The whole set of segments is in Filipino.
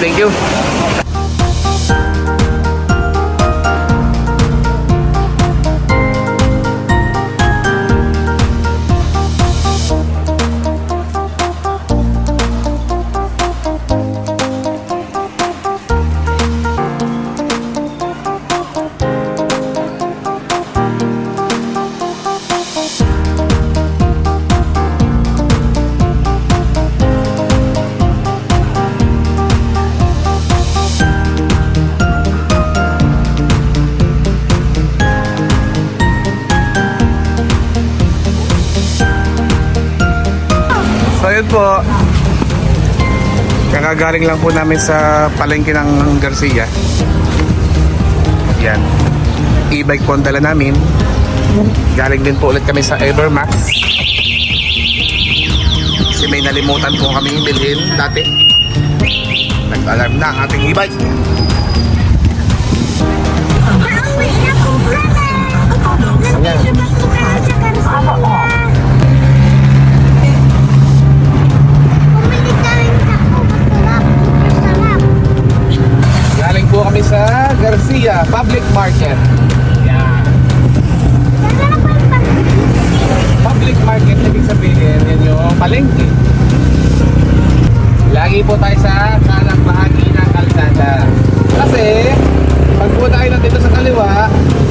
Thank you. Po. Kakagaling lang po namin sa palengke ng Garcia. Yan. E-bike po ang dala namin. Galing din po ulit kami sa Evermax. Kasi may nalimutan po kami bilhin dati. Nag-alarm na ang ating e-bike. Pauwi na po kami. Nandito ba po kayo sa Garcia? Po tayo sa kanang bahagi ng kalsada. Kasi, pag po tayo natin dito sa kaliwa,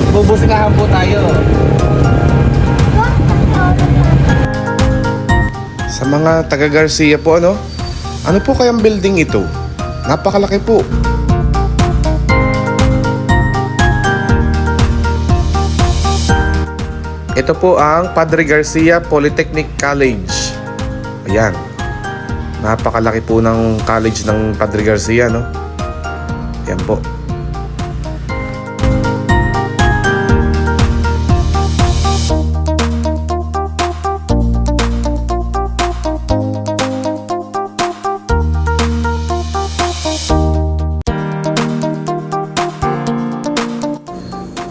bubusinahan po tayo. Sa mga taga Garcia po, ano? Ano po kayang building ito? Napakalaki po. Ito po ang Padre Garcia Polytechnic College. Ayan. Napakalaki po ng college ng Padre Garcia, no? Ayan po.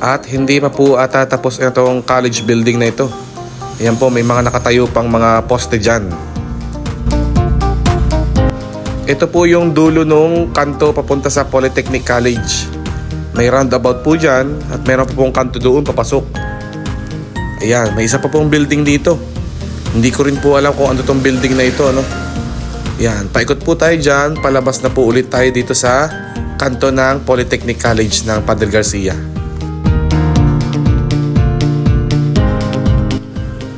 At hindi pa po ata tapos itong college building na ito. Ayan po, may mga nakatayo pang mga poste dyan. Ito po yung dulo nung kanto papunta sa Polytechnic College. May roundabout po dyan at meron pa pong kanto doon papasok. Ayan, may isa pa pong building dito. Hindi ko rin po alam kung ano tong building na ito. Ano? Yan, paikot po tayo dyan. Palabas na po ulit tayo dito sa kanto ng Polytechnic College ng Padre Garcia.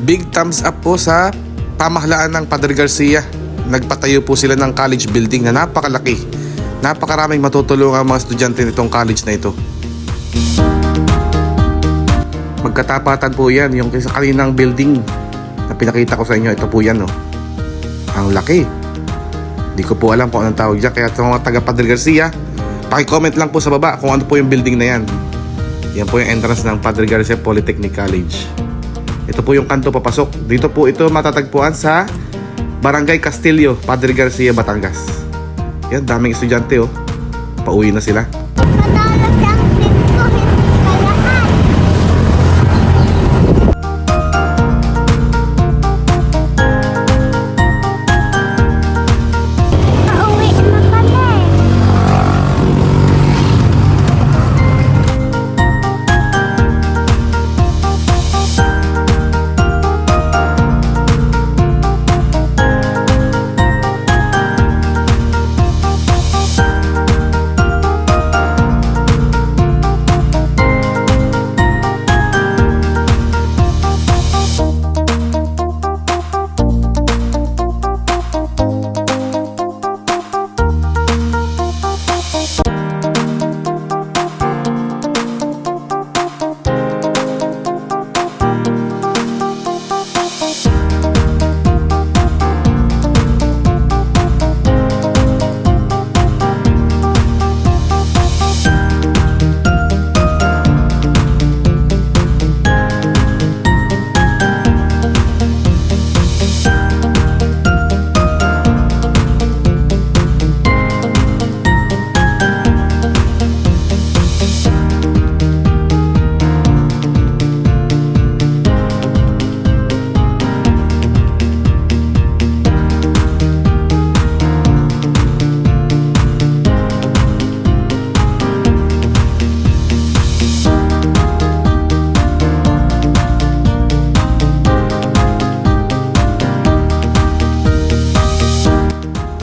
Big thumbs up po sa pamahalaan ng Padre Garcia. Nagpatayo po sila ng college building na napakalaki. Napakaraming matutulungan ang mga estudyante nitong college na ito. Magkatapatan po yan, yung sa kaninang building na pinakita ko sa inyo, ito po yan. Oh. Ang laki. Hindi ko po alam kung anong tawag dyan. Kaya sa mga taga Padre Garcia, pakicomment lang po sa baba kung ano po yung building na yan. Yan po yung entrance ng Padre Garcia Polytechnic College. Ito po yung kanto papasok. Dito po ito matatagpuan sa Barangay Castillo, Padre Garcia, Batangas. Yan, daming estudyante oh. Pauwi na sila.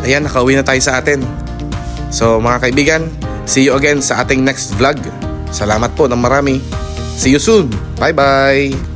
Ayan, nakauwi na tayo sa atin. So mga kaibigan, see you again sa ating next vlog. Salamat po ng marami. See you soon. Bye-bye.